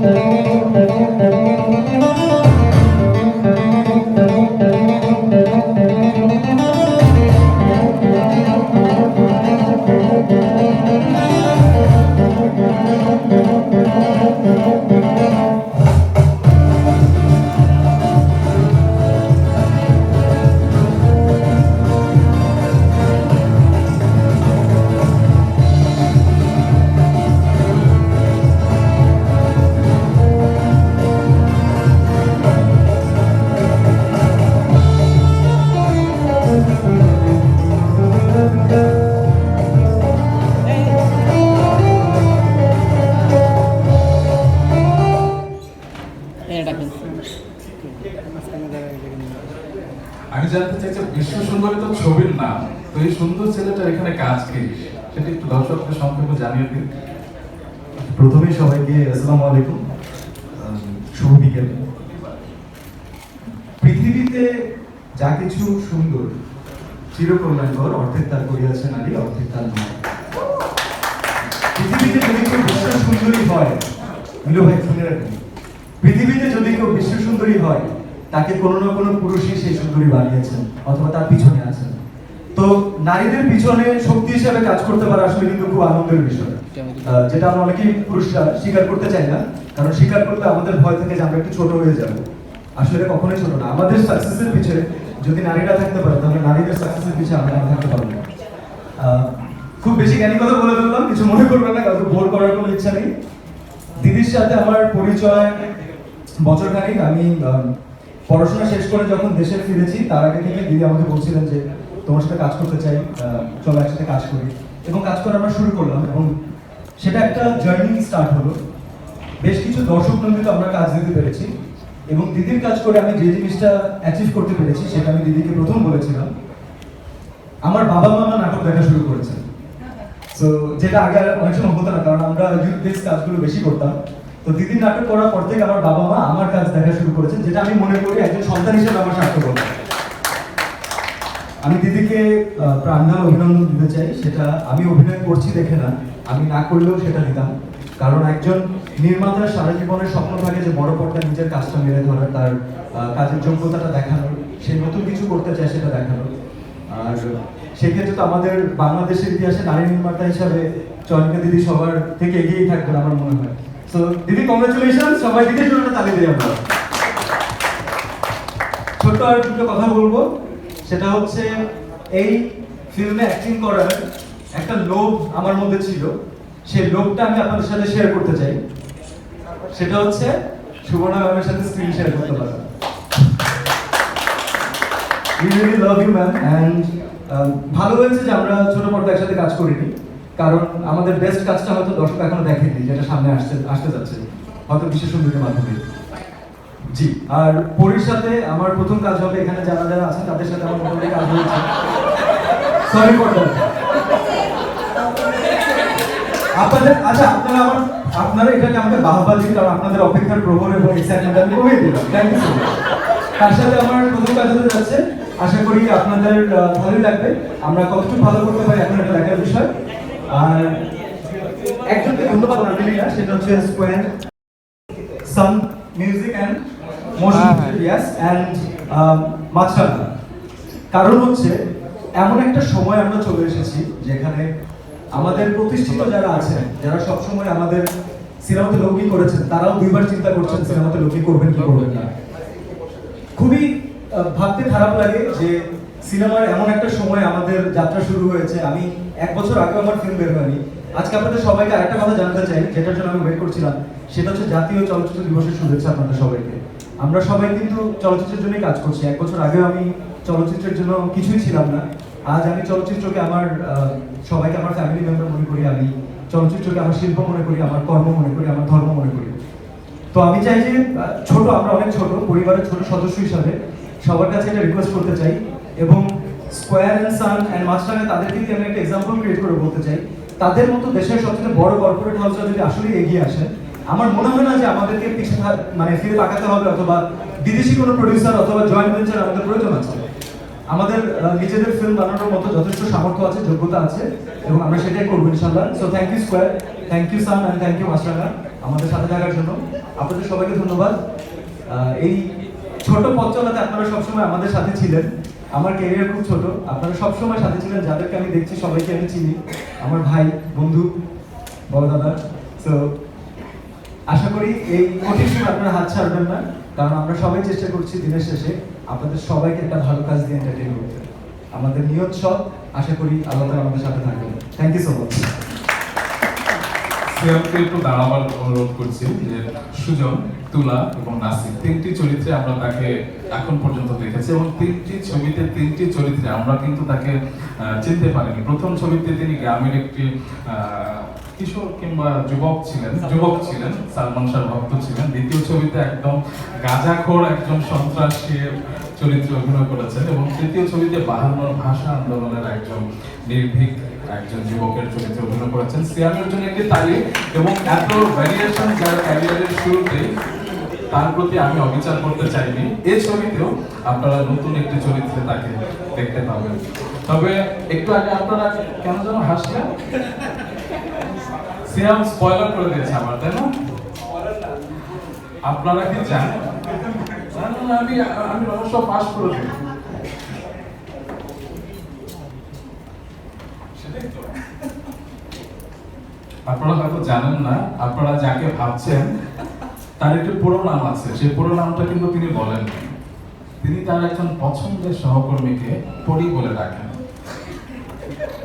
আমি পৃথিবীতে যা কিছু সুন্দর, চিরকল্যাণকর অর্ধেক তার করিয়াছে নারী অর্ধেক তার নয় পৃথিবীতে যদি কেউ বিশ্ব সুন্দরী হয়, মিলু ভাই, শুনে রাখুন। পৃথিবীতে যদি কেউ বিশ্ব সুন্দরী হয়, তাকে কোনো না কোনো পুরুষই সেই সুন্দরী বানিয়েছেন, অথবা তার পিছনে আছেন। তো নারীদের পিছনে শক্তি হিসেবে কাজ করতে পারা আসলে কিন্তু খুব আনন্দের বিষয়। যেটা আমরা অনেকেই পুরুষরা স্বীকার করতে চাই না, কারণ স্বীকার করলে আমাদের ভয় থেকে যে আমরা একটু ছোট হয়ে যাব। আসলে কখনোই ছোট না। আমাদের সাকসেসের পিছনে যদি নারীরা থাকতে পারে, তাহলে নারীদের সাকসেসের পিছনে আমরা থাকতে পারব না। খুব বেশি জ্ঞানী কথা বলে ফেললাম, কিছু মনে করবেন না, কাউকে ভোর করার কোনো ইচ্ছা নেই। দিদির সাথে আমার পরিচয় বছর খানিক। আমি পড়াশোনা শেষ করে যখন দেশে ফিরেছি, তার আগে থেকে দিদি আমাকে বলছিলেন যে, তোমার সাথে কাজ করতে চাই চলো একসাথে কাজ করি। এবং কাজ করা আমরা শুরু করলাম এবং সেটা একটা জার্নি স্টার্ট হলো। বেশ কিছু দর্শক নন্দিত আমরা কাজ দিতে পেরেছি। এবং দিদির কাজ করে আমি যে জিনিসটা অ্যাচিভ করতে পেরেছি সেটা আমি দিদিকে প্রথম বলেছিলাম। আমার বাবা মা নাটক দেখা শুরু করেছে। তো যেটা আগে অনেক সময় হতো না কারণ আমরা ইউথ বেস কাজগুলো বেশি করতাম। তো দিদির নাটক করার পর থেকে আমার বাবা মা আমার কাজ দেখা শুরু করেছেন যেটা আমি মনে করি একজন সন্তান হিসেবে আমার সার্থক আমি দিদিকে আহ, প্রাণঢাল অভিনন্দন দিতে চাই সেটা আমি অভিনয় করছি দেখে না আমি না করলেও সেটা দিতাম কারণ একজন নির্মাতার সারা জীবনের স্বপ্ন থাকে যে বড় পর্দায় নিজের কাজটা মেরে ধরার, তার কাজের যোগ্যতাটা দেখানোর, সে নতুন কিছু করতে চায় সেটা দেখানোর। আর সেক্ষেত্রে তো আমাদের বাংলাদেশের ইতিহাসে নারী নির্মাতা হিসাবে চয়নিকা দিদি সবার থেকে এগিয়েই থাকবেন আমার মনে হয়। তো দিদি কংগ্রেচুলেশন সবাই দিদির জন্য তালি দিই আমরা। ছোট্ট আর দুটো কথা বলব। সেটা হচ্ছে, এই ফিল্মে অ্যাক্টিং করার একটা লোভ আমার মধ্যে ছিল। সেই লোকটা আমি আপনাদের সাথে শেয়ার করতে চাই। সেটা হচ্ছে সুবর্ণা ম্যামের সাথে স্ক্রিন শেয়ার করতে পারা love you, ma'am, and um, ভালো হয়েছে যে আমরা ছোট পর্দা একসাথে কাজ করিনি কারণ আমাদের বেস্ট কাজটা হয়তো দর্শক এখনও দেখেনি যেটা সামনে আসতে আসতে যাচ্ছে হয়তো বিশেষ সুন্দরের মাধ্যমে। জি আর পরির সাথে আমার প্রথম কাজ হবে এখানে যারা যারা আছেন তাদের সাথে আমার কাজ হয়েছে। সরি আপনাদের আচ্ছা আপনারা আমার আপনারা এটাকে আমাকে বাহবা দিন কারণ আপনাদের অপেক্ষার প্রহর এবং এক্সাইটমেন্ট আমি কমিয়ে দিলাম। থ্যাংক ইউ সো মাচ তার সাথে আমার প্রথম কাজ হতে যাচ্ছে। আশা করি আপনাদের ভালোই লাগবে। আমরা কতটুকু ভালো করতে পারি এখন দেখার বিষয়। আর একজনকে ধন্যবাদ না সেটা হচ্ছে square sun music and motion yes and Maasranga. কারণ হচ্ছে এমন একটা সময় আমরা চলে এসেছি যেখানে আমাদের প্রতিষ্ঠিত যারা আছেন, যারা সবসময় আমাদের সিনেমাতে লৌকি করেছেন, তারাও দুইবার চিন্তা করছেন সিনেমাতে লৌকি করবেন কি করবেন না। খুবই ভাবতে খারাপ লাগে যে সিনেমার এমন একটা সময় আমাদের যাত্রা শুরু হয়েছে। আমি এক বছর আগে আমার ফিল্ম বের হয়নি। আজকে আপনাদের সবাইকে আরেকটা কথা জানতে চাই, যেটার জন্য আমি ওয়েট করছিলাম, সেটা হচ্ছে জাতীয় চলচ্চিত্র দিবসের শুভেচ্ছা আপনাদের সবাইকে। আমরা সবাই কিন্তু চলচ্চিত্রের জন্যই কাজ করছি। এক বছর আগেও আমি চলচ্চিত্রের জন্য কিছুই ছিলাম না। আজ আমি চলচ্চিত্রকে আমার সবাইকে আমার ফ্যামিলি মেম্বার মনে করি, আমি চলচ্চিত্রকে আমার শিল্প মনে করি, আমার কর্ম মনে করি, আমার ধর্ম মনে করি। তো আমি চাই যে ছোট, আমরা অনেক ছোট, পরিবারের ছোট সদস্য হিসাবে সবার কাছে এটা রিকোয়েস্ট করতে চাই এবং স্কোয়ার অ্যান্ড সান অ্যান্ড মাস্টারনে তাদেরকে দিয়ে আমি একটা এক্সাম্পল ক্রিয়েট করে বলতে চাই। তাদের মতো দেশের সবচেয়ে বড় কর্পোরেট হাউসরা যদি আসলে এগিয়ে আসে আমার মনে হয় না যে আমাদেরকে পিছনে মানে ফিরে তাকাতে হবে অথবা বিদেশি কোনো প্রডিউসার অথবা জয়েন্ট ভেঞ্চার আমাদের প্রয়োজন আছে। আমাদের নিজেদের ফিল্ম বানানোর মতো যথেষ্ট সামর্থ্য আছে, যোগ্যতা আছে, এবং আমরা সেটাই করব ইনশাল্লাহ so thank you square thank you sun and thank you মাস্টাররা আমাদের সাথে থাকার জন্য। আপনাদের সবাইকে ধন্যবাদ। এই ছোট পথ চলাতে আপনারা সবসময় আমাদের সাথে ছিলেন। আমার ক্যারিয়ার খুব ছোট। আপনারা সবসময় সাথে ছিলেন, যাদেরকে আমি দেখছি, সবাইকে আমি চিনি। আমার ভাই, বন্ধু, বড় দাদা। সো আশা করি এই কঠিন সময় আপনারা হাত ছাড়বেন না, কারণ আমরা সবাই চেষ্টা করছি দিনের শেষে। আপনাদের সবাইকে একটা ভালো কাজ দিয়ে এন্টারটেইন করতে। আমাদের নিয়ত সব আশা করি আল্লাহ আমাদের সাথে থাকবেন। থ্যাংক ইউ সো মাচ সিয়ামকে একটু দাঁড়াবার অনুরোধ করছি যে সুজন, তুলা এবং নাসির, তিনটি চরিত্রে আমরা তাকে এখন পর্যন্ত দেখেছি এবং তিনটি ছবিতে তিনটি চরিত্রে আমরা কিন্তু তাকে চিনতে পারিনি। প্রথম ছবিতে তিনি গ্রামের একটি কিশোর কিংবা যুবক ছিলেন যুবক ছিলেন, সালমান শাহ ভক্ত ছিলেন। দ্বিতীয় ছবিতে একদম গাঁজাখোর একজন সন্ত্রাসী চরিত্রে অভিনয় করেছেন এবং তৃতীয় ছবিতে বাহান্নর ভাষা আন্দোলনের একজন নির্ভীক একজন যুবকের চরিত্রে অভিনয় করেছেন। সিয়ামের জন্য একটি তালি এবং এত ভ্যারিয়েশন যার ক্যারিয়ারের শুরুতে তার প্রতি আমি অবিচার করতে চাইনি। এই ছবিতেও আপনারা নতুন একটি চরিত্রে তাকে দেখতে পাবেন। তবে একটু আগে আপনারা কেন যেন হাসলেন? সিয়াম স্পয়লার করে দিয়েছে আমার তাই না? আপনারা কি জানেন না, না, না, আমি আমি পাস করে দিই। আপনারা হয়তো জানেন না আপনারা যাকে ভাবছেন তার একটি পুরো নাম আছে। সেই পুরো নামটা কিন্তু তিনি বলেন তিনি তার একজন পছন্দের সহকর্মীকে পরি বলে ডাকেন।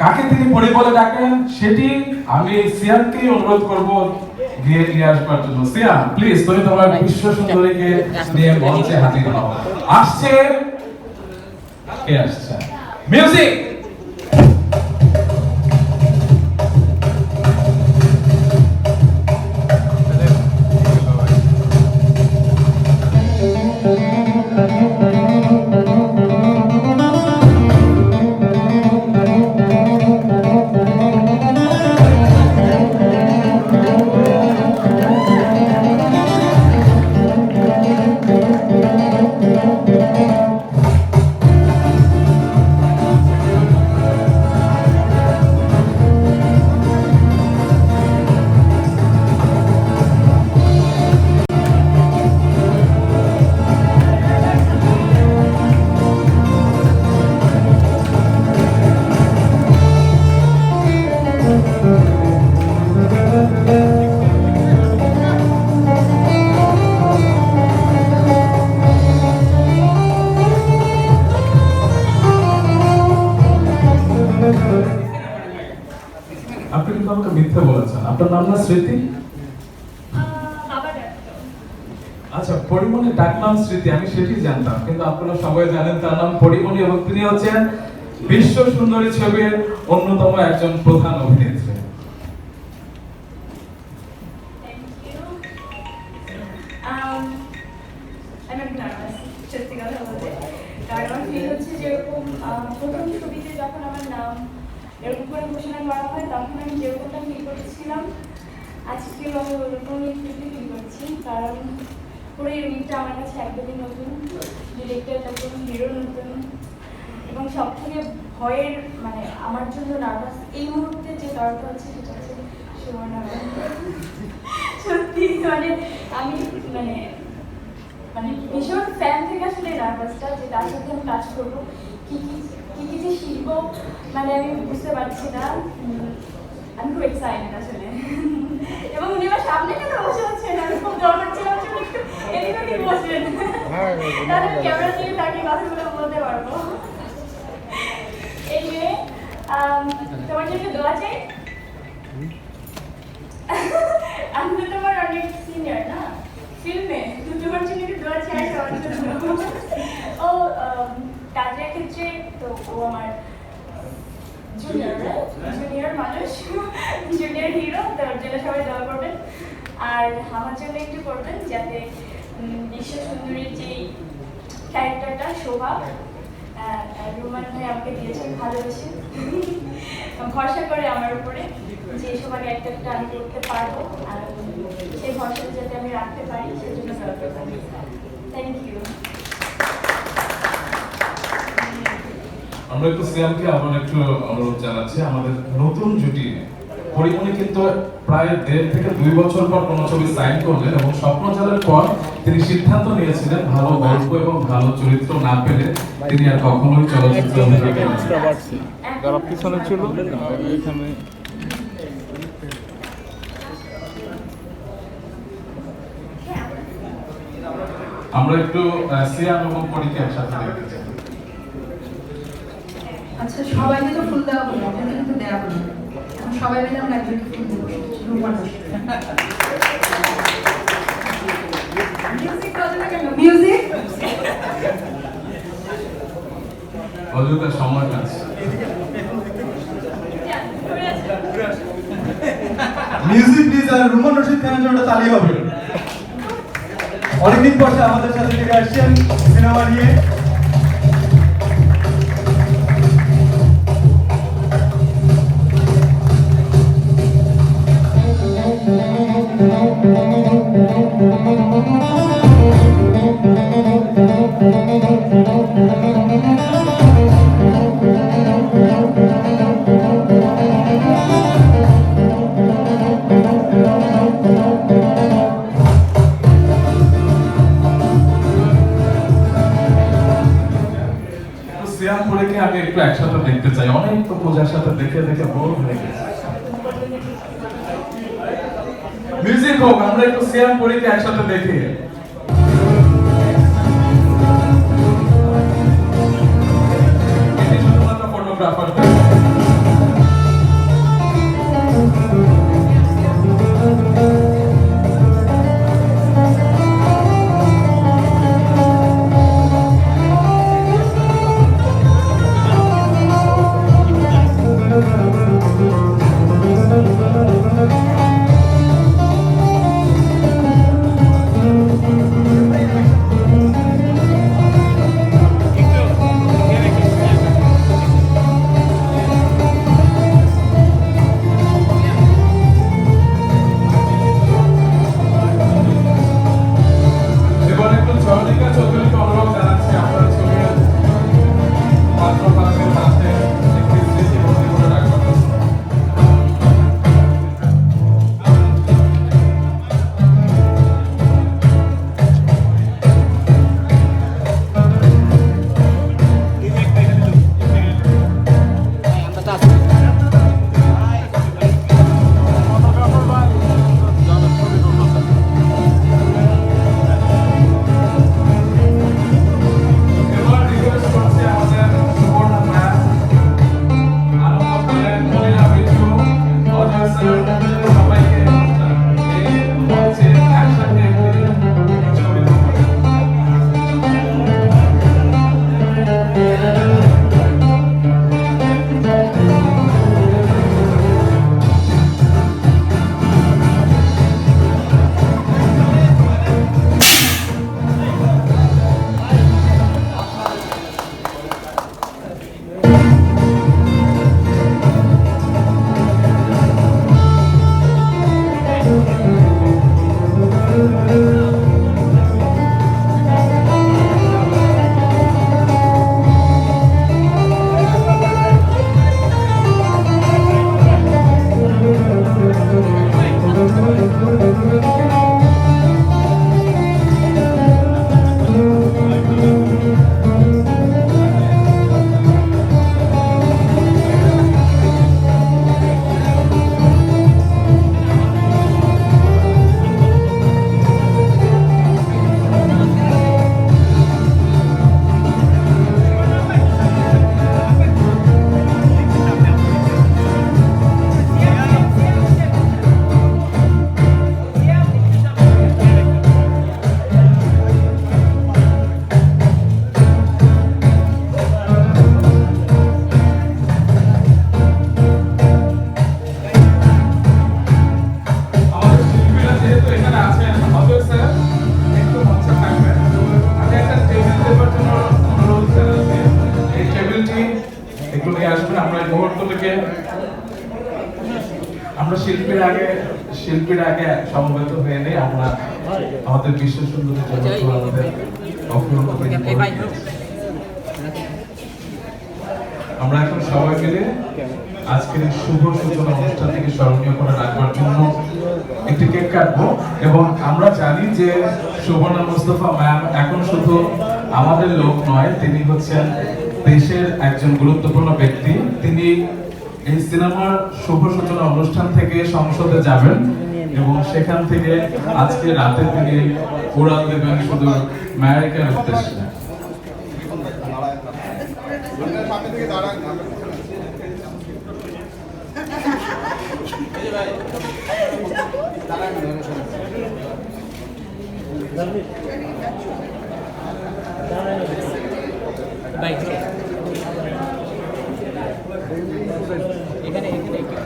কাকে তিনি পড়ে বলে ডাকেন? সেটি আমি সিয়ামকে অনুরোধ করব গিয়ে নিয়ে আসবার জন্য। সিয়াম প্লিজ তুমি তোমার বিশ্ব সুন্দরীকে নিয়ে মঞ্চে হাজির হও। আসছে? কে আসছে? মিউজিক কিন্তু আমাকে মিথ্যে বলেছেন। আপনার নাম না স্মৃতি? আচ্ছা পরিমণি ডাক নাম স্মৃতি আমি সেটি জানতাম। কিন্তু আপনারা সবাই জানেন তার নাম পরিমণি এবং তিনি হচ্ছেন বিশ্ব সুন্দরী ছবির অন্যতম একজন প্রধান অভিনেত্রী তখন আমি যেরকমটা ফিল করেছিলাম আজকেও আমি ওরকমই ফিল করছি, কারণ পুরো ইউনিটটা আমার কাছে একদমই নতুন ডিরেক্টর নতুন হিরো নতুন, এবং সব থেকে ভয়ের মানে আমার জন্য নার্ভাস এই মুহূর্তে যে দরকার হচ্ছে সেটা হচ্ছে সত্যি মানে আমি মানে মানে ভীষণ ফ্যান থেকে আসলে নার্ভাসটা যে তার সাথে আমি কাজ করব, কি কি কি কি যে শিখব মানে আমি বুঝতে পারছি না। আমি খুব এক্সাইটেড আসলে। এবং উনি আমার সামনে কেন বসে আছেন? আমি খুব ডর পাচ্ছিলাম একটু এদিক ওদিক বসেন তাহলে আমি ক্যামেরা থেকে তাকে কথাগুলো বলতে পারব। এই যে তোমার জন্য দোয়া চাই। আমি তো তোমার অনেক সিনিয়র না? ফিল্মে তো তোমার জন্য একটু দোয়া চাই সবার জন্য। ও কাজের ক্ষেত্রে তো ও আমার জুনিয়র জুনিয়র মানুষ, জুনিয়র হিরো তো ওর জন্য সবাই দোয়া করবেন। আর আমার জন্য একটু করবেন যাতে বিশ্ব সুন্দরীর যেই ক্যারেক্টারটা শোভা রুমান ভাই আমাকে দিয়েছেন ভালোবেসে। ভরসা করে আমার উপরে যে শোভা ক্যারেক্টারটা আমি করতে পারব, আর সেই ভরসাটা যাতে আমি রাখতে পারি, সেজন্য থ্যাংক ইউ আমরা একটু সিয়ামকে আবার একটু অনুরোধ জানাচ্ছি আমাদের নতুন জুটি পরিমণি কিন্তু প্রায় দেড় থেকে দুই বছর পর কোনো ছবি সাইন করলেন এবং স্বপ্নজালের পর তিনি সিদ্ধান্ত নিয়েছিলেন ভালো গল্প এবং ভালো চরিত্র না পেলে তিনি আর কখনোই চলচ্চিত্রে যারা পিছনে ছিল এখানে আমরা একটু সিয়াম এবং পরীকে একসাথে দেখতে আচ্ছা সবাইকে তো ফুল দেওয়া হলো আপনাকে কিন্তু দেওয়া হলো। এখন সবাই মিলে আমরা একজনকে ফুল দেবো মিউজিক বাজাবে কেন মিউজিক অযোধ্যা সময় আছে মিউজিক প্লিজ আর রুমান রশিদ খানের জন্য তালি হবে। অনেকদিন পর আমাদের সাথে থেকে আসছেন সিনেমা নিয়ে। সিয়াম আগে একটু একসাথে দেখতে চাই। অনেক তো পূজার সাথে দেখে দেখে বোর হয়ে গেছে। মিউজিক হোক, আমরা একটু সিয়াম করিকে একসাথে দেখি। ফটোগ্রাফার আমরা শিল্পীর আগে শিল্পীর আগে সমবেত হয়ে নেই আমরা আমাদের বিশ্ব সুন্দরী আমাদের আমরা এখন সবাই মিলে আজকের শুভ সূচনা অনুষ্ঠানটিকে স্মরণীয় করে রাখবার জন্য একটি কেক কাটবো এবং আমরা জানি যে সুবর্ণা মুস্তফা ম্যাম এখন শুধু আমাদের লোক নয় তিনি হচ্ছেন দেশের একজন গুরুত্বপূর্ণ ব্যক্তি। তিনি এই সিনেমার শুভ সূচনা অনুষ্ঠান থেকে সংসদে যাবেন এবং সেখান থেকে আজকে রাতে তিনি উড়াল দেবেন শুধু আমেরিকার উদ্দেশ্যে।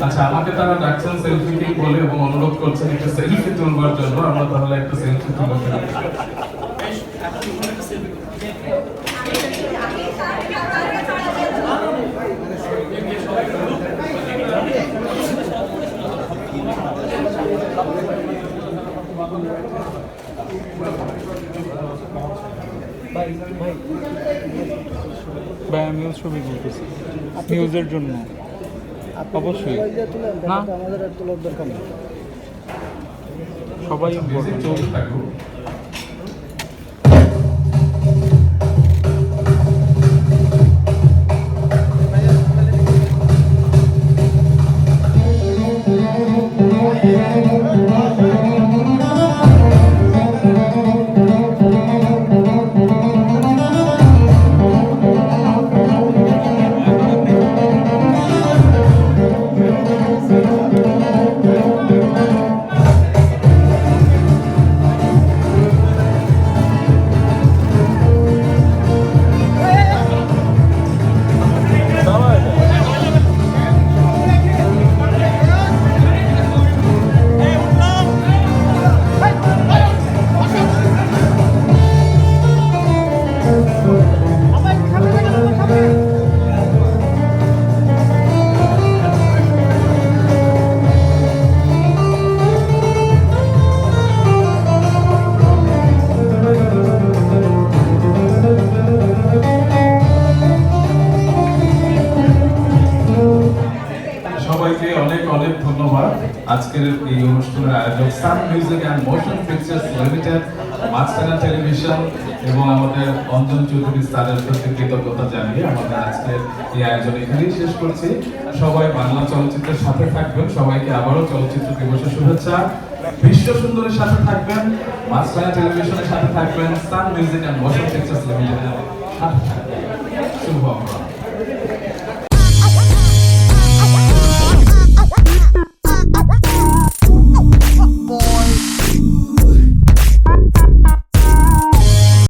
আচ্ছা আমাকে তারা ডাকছেন সেলফি কিং বলে এবং অনুরোধ করছেন একটু সেলফি তুলবার জন্য আমরা তাহলে একটা সেলফি তুলব ভাই আমিও ছবি তুলতেছি নিউজের জন্য অবশ্যই। না? আমাদের আর তোলার দরকার নেই। সবাই মোশন পিকচার্স লিমিটেড মাছখানা টেলিভিশন এবং আমাদের অঞ্জন চৌধুরী স্যারের প্রতি কৃতজ্ঞতা জানিয়ে আমাদের আজকের এই আয়োজন এখানেই শেষ করছি। সবাই বাংলা চলচ্চিত্রের সাথে থাকবেন। সবাইকে আবারও চলচ্চিত্র দিবসের শুভেচ্ছা। বিশ্ব সুন্দরের সাথে থাকবেন মাছখানা টেলিভিশনের সাথে থাকবেন sun music and motion pictures লিমিটেডের সাথে থাকবেন। শুভ